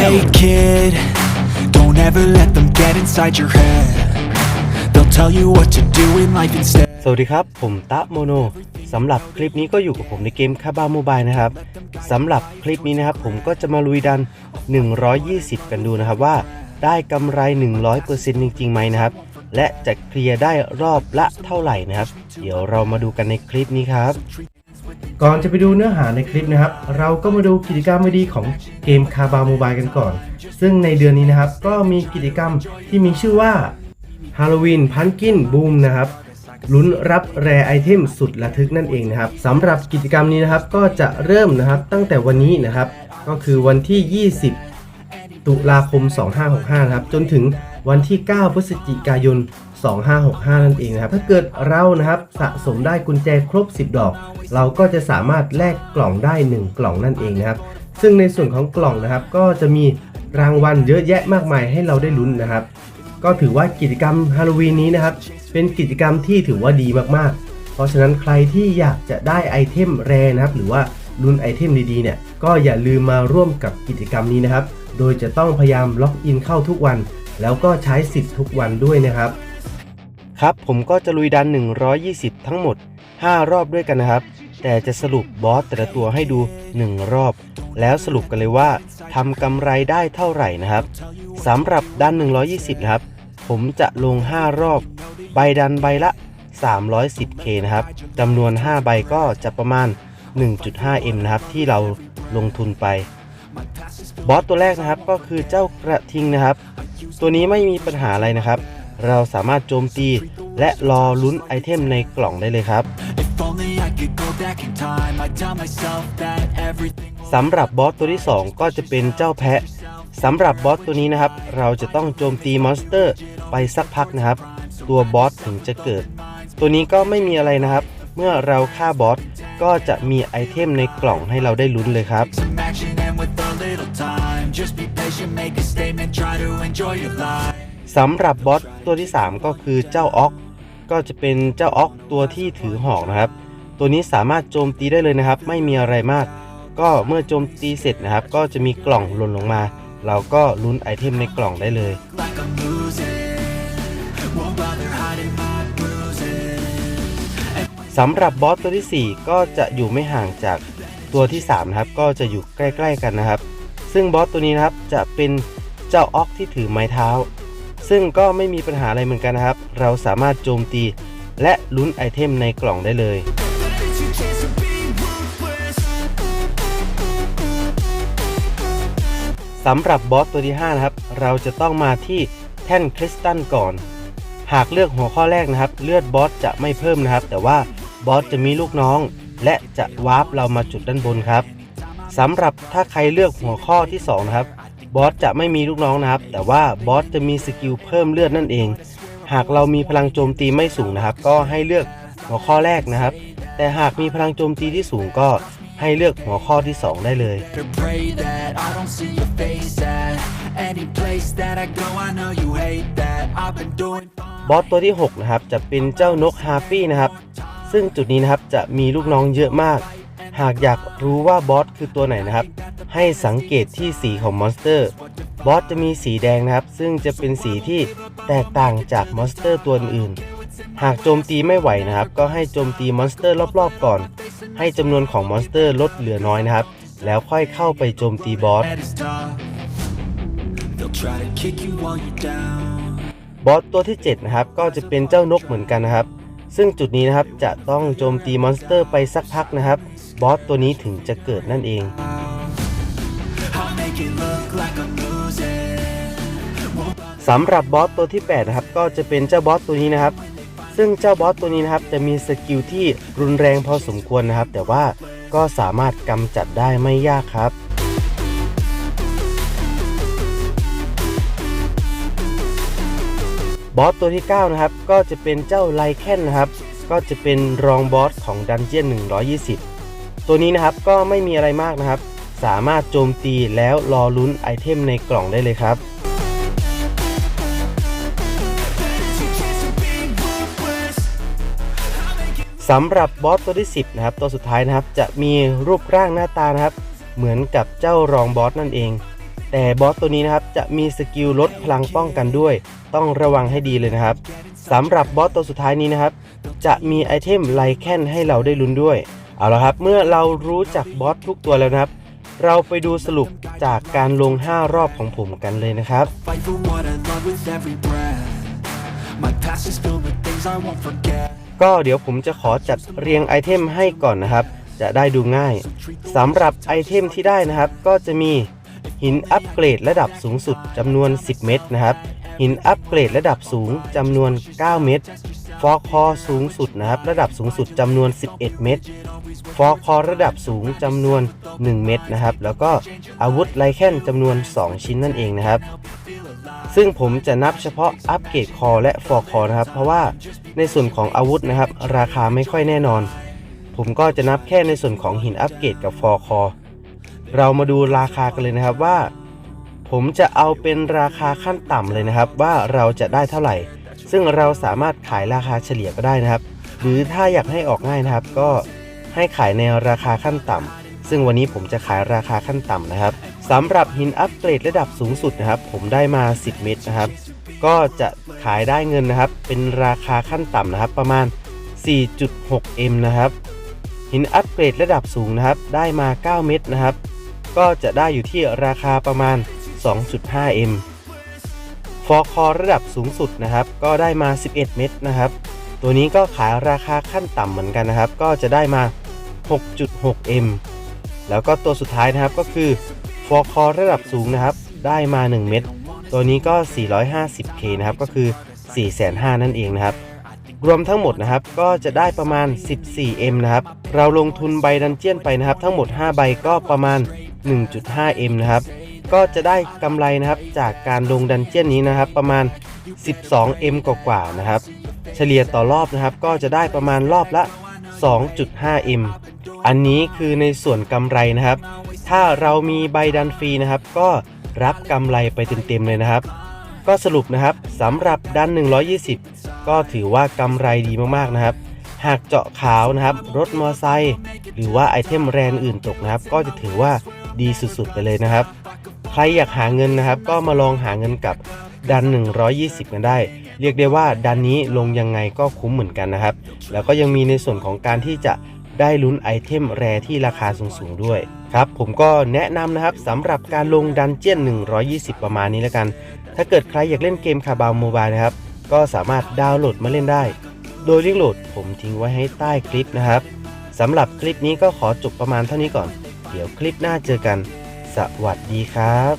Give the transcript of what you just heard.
Hey kid, don't ever let them get inside your head. They'll tell you what to do in life instead. สวัสดีครับ ผมตะโมโนสำหรับคลิปนี้ก็อยู่กับผมในเกมคาบาโมบายนะครับสำหรับคลิปนี้นะครับ ผมก็จะมาลุยดัน 120 กันดูนะครับว่าได้กำไร 100%จริงๆไหมนะครับ และจะเคลียร์ได้รอบละเท่าไหร่นะครับ เดี๋ยวเรามาดูกันในคลิปนี้ครับ ก่อนจะไปดูเนื้อหาในคลิปนะครับ เราก็มาดูกิจกรรมดีของเกมคาบาโมบายกันก่อน ซึ่งในเดือนนี้นะครับ ก็มีกิจกรรมที่มีชื่อว่าฮาโลวีนพันกินบูมนะครับลุ้นรับแรไอเทมสุดระทึกนั่นเองนะครับสำหรับกิจกรรมนี้นะครับก็จะเริ่มนะครับตั้งแต่วันนี้นะครับ ก็คือวันที่ 20 ตุลาคม 2565 นะครับ จนถึงวันที่ 9 พฤศจิกายน 2565 นั่นเองนะครับถ้าเกิดเรานะครับสะสมได้กุญแจครบ 10 ดอก เราก็จะสามารถแลกกล่องได้ 1 กล่องนั่นเองนะครับซึ่งในส่วนของกล่องนะครับก็จะมีรางวัลเยอะแยะมากมายให้เราได้ลุ้นนะครับ ก็ถือว่ากิจกรรมฮาโลวีนนี้นะครับ เป็นกิจกรรมที่ถือว่าดีมากๆ เพราะฉะนั้นใครที่อยากจะได้ไอเทมแรนะครับ หรือว่าลุ้นไอเทมดีๆเนี่ยก็อย่าลืมมาร่วมกับกิจกรรมนี้นะครับ โดยจะต้องพยายามล็อกอินเข้าทุกวัน แล้วก็ใช้สิทธิ์ทุกวันด้วยนะครับ ครับผมก็จะลุยดัน 120 ทั้งหมด 5 รอบด้วยกันนะครับ แต่จะสรุปบอสแต่ละตัวให้ดู 1 รอบ แล้วสรุปกันเลยว่าทำกำไรได้เท่าไหร่นะครับสำหรับดัน 120 นะครับ ผมจะลง 5 รอบ ใบดันใบละ 310k นะครับจำนวน 5 ใบก็จะประมาณ 1.5m นะครับ ที่เราลงทุนไป บอสตัวแรกนะครับก็คือเจ้ากระทิงนะครับ ตัวนี้ไม่มีปัญหาอะไรนะครับ เราสามารถโจมตีและรอลุ้นไอเทมในกล่องได้เลยครับสำหรับบอสตัวที่ 2 ก็จะเป็นเจ้าแพะสำหรับบอสตัวนี้นะครับ เราจะต้องโจมตีมอนสเตอร์ไปสักพักนะครับ ตัวบอสถึงจะเกิด ตัวนี้ก็ไม่มีอะไรนะครับ เมื่อเราฆ่าบอสก็จะมีไอเทมในกล่องให้เราได้ลุ้นเลยครับ just be patient, make a statement, try to enjoy your life. สำหรับบอสตัวที่ 3 ก็คือเจ้าอ็อกก็จะเป็นเจ้าอ็อกตัวที่ถือหอกนะครับ ตัวนี้สามารถโจมตีได้เลยนะครับ ไม่มีอะไรมาก ก็เมื่อโจมตีเสร็จนะครับ ก็จะมีกล่องหล่นลงมา เราก็ลุ้นไอเทมในกล่องได้เลย สำหรับบอสตัวที่ 4 ก็จะอยู่ไม่ห่างจากตัวที่3นะครับก็จะอยู่ใกล้ ๆ กันนะครับ ซึ่งบอสตัวนี้นะครับจะเป็นเจ้าอ็อกที่ถือไม้เท้า ซึ่งก็ไม่มีปัญหาอะไรเหมือนกันนะครับ เราสามารถโจมตี และลุ้นไอเทมในกล่องได้เลยสำหรับบอสตัวที่ 5 นะครับ เราจะต้องมาที่แท่นคริสตัลก่อน หากเลือกหัวข้อแรกนะครับ เลือดบอสจะไม่เพิ่มนะครับ แต่ว่าบอสจะมีลูกน้อง และจะวาร์ปเรามาจุดด้านบนครับสำหรับถ้าใครเลือกหัวข้อที่ 2 นะครับ บอสจะไม่มีลูกน้องนะครับ แต่ว่าบอสจะมีสกิลเพิ่มเลือดนั่นเอง หากเรามีพลังโจมตีไม่สูงนะครับ ก็ให้เลือกหัวข้อแรกนะครับ แต่หากมีพลังโจมตีที่สูงก็ให้เลือกหัวข้อที่ 2 ได้เลย To pray that I don't see your face at any place that I go. I know you hate that. I've been doing fine. บอสตัวที่ 6 นะครับ จะเป็นเจ้านกฮาร์ปี้นะครับ ซึ่งจุดนี้นะครับจะมีลูกน้องเยอะมาก หากอยากรู้ว่าบอสคือตัวไหนนะครับ ให้สังเกตที่สีของมอนสเตอร์ บอสจะมีสีแดงนะครับ ซึ่งจะเป็นสีที่แตกต่างจากมอนสเตอร์ตัวอื่น หากโจมตีไม่ไหวนะครับ ก็ให้โจมตีมอนสเตอร์รอบๆก่อน ให้จำนวนของมอนสเตอร์ลดเหลือน้อยนะครับ แล้วค่อยเข้าไปโจมตีบอส บอสตัวที่ 7 นะครับ ก็จะเป็นเจ้านกเหมือนกันนะครับ ซึ่งจุดนี้นะครับจะต้องโจมตีมอนสเตอร์ไปสักพักนะครับ บอสตัวนี้ถึงจะเกิดนั่นเอง สำหรับบอสตัวที่ 8 นะครับ ก็จะเป็นเจ้าบอสตัวนี้นะครับ ซึ่งเจ้าบอสตัวนี้นะครับ จะมีสกิลที่รุนแรงพอสมควรนะครับ แต่ว่าก็สามารถกำจัดได้ไม่ยากครับบอสตัวที่ 9 นะครับ ก็จะเป็นเจ้าไลแคนนะครับ ก็จะเป็นรองบอสของดันเจียน120 ตัวนี้นะครับก็ไม่มีอะไรมากนะครับ สามารถโจมตีแล้วรอลุ้นไอเทมในกล่องได้เลยครับ สำหรับบอสตัวที่ 10 นะครับ ตัวสุดท้ายนะครับ จะมีรูปร่างหน้าตานะครับ เหมือนกับเจ้ารองบอสนั่นเอง แต่บอสตัวนี้นะครับ จะมีสกิลลดพลังป้องกันด้วย ต้องระวังให้ดีเลยนะครับสำหรับบอสตัวสุดท้ายนี้นะครับ จะมีไอเทมไลแคนให้เราได้ลุ้นด้วย เอาละครับ เมื่อเรารู้จักบอสทุกตัวแล้วนะครับ เราไปดูสรุปจากการลง 5 รอบของผมกันเลยนะครับ Fight for what I love with every breath My past is filled with things I won't forget ก็เดี๋ยวผมจะขอจัดเรียงไอเทมให้ก่อนนะครับ จะได้ดูง่ายสำหรับไอเทมที่ได้นะครับ ก็จะมีหินอัปเกรดระดับสูงสุดจำนวน 10 เม็ดนะครับ หินอัปเกรดระดับสูงจำนวน 9 เม็ดฟอคอสูงสุดนะครับ ระดับสูงสุดจำนวน 11 เม็ด ฟอคอระดับสูงจำนวน 1 เม็ดนะครับ แล้วก็อาวุธไลแคนจำนวน 2 ชิ้นนั่นเองนะครับ ซึ่งผมจะนับเฉพาะอัปเกรดคอและฟอร์คอนะครับ เพราะว่าในส่วนของอาวุธนะครับ ราคาไม่ค่อยแน่นอน ผมก็จะนับแค่ในส่วนของหินอัปเกรดกับฟอร์คอเรามาดูราคากันเลยนะครับว่า ผมจะเอาเป็นราคาขั้นต่ำเลยนะครับ ว่าเราจะได้เท่าไหร่ ซึ่งเราสามารถขายราคาเฉลี่ยก็ได้นะครับ หรือถ้าอยากให้ออกง่ายนะครับก็ ให้ขายในราคาขั้นต่ำ ซึ่งวันนี้ผมจะขายราคาขั้นต่ำนะครับสำหรับหินอัปเกรดระดับสูงสุดนะครับ ผมได้มา 10 เม็ดนะครับ ก็จะขายได้เงินนะครับ เป็นราคาขั้นต่ำนะครับประมาณ 4.6M นะครับหินอัปเกรดระดับสูงนะครับ ได้มา 9 เม็ดนะครับ ก็จะได้อยู่ที่ราคาประมาณ 2.5M ฟอร์คอระดับสูงสุดนะครับ ก็ได้มา 11 เม็ดนะครับ ตัวนี้ก็ขายราคาขั้นต่ำเหมือนกันนะครับ ก็จะได้มา 6.6M แล้วก็ตัวสุดท้ายนะครับก็คือฟอร์คอระดับสูงนะครับ ได้มา 1 เม็ดตัวนี้ก็ 450K นะครับ ก็คือ 4,500,000นั่นเองนะครับ รวมทั้งหมดนะครับ ก็จะได้ประมาณ 14M นะครับ เราลงทุนใบดันเจียนไปนะครับ ทั้งหมด 5 ใบก็ประมาณ 1.5M นะครับ ก็จะได้กำไรนะครับจากการลงดันเจียนนี้นะครับ ประมาณ 12M กว่าๆนะครับ เฉลี่ยต่อรอบนะครับ ก็จะได้ประมาณรอบละ 2.5M อันนี้คือในส่วนกำไรนะครับ ถ้าเรามีใบดันฟรีนะครับ ก็รับกำไรไปเต็มๆเลยนะครับ ก็สรุปนะครับสำหรับดัน 120 ก็ถือว่ากำไรดีมากๆนะครับ หากเจาะขาวนะครับ รถมอไซค์หรือว่าไอเทมแรนอื่นตกนะครับ ก็จะถือว่าดีสุดๆไปเลยนะครับ ใครอยากหาเงินนะครับ ก็มาลองหาเงินกับดัน 120 กันได้ เรียกได้ว่าดันนี้ลงยังไงก็คุ้มเหมือนกันนะครับ แล้วก็ยังมีในส่วนของการที่จะ ได้ลุ้นไอเทมแรที่ราคาสูงๆด้วยครับผมก็แนะนำนะครับสำหรับการลงดันเจียน 120 ประมาณนี้แล้วกัน ถ้าเกิดใครอยากเล่นเกมคาบาวโมบายนะครับ ก็สามารถดาวน์โหลดมาเล่นได้ โดยลิงก์โหลดผมทิ้งไว้ให้ใต้คลิปนะครับสำหรับคลิปนี้ก็ขอจบประมาณเท่านี้ก่อน เดี๋ยวคลิปหน้าเจอกัน สวัสดีครับ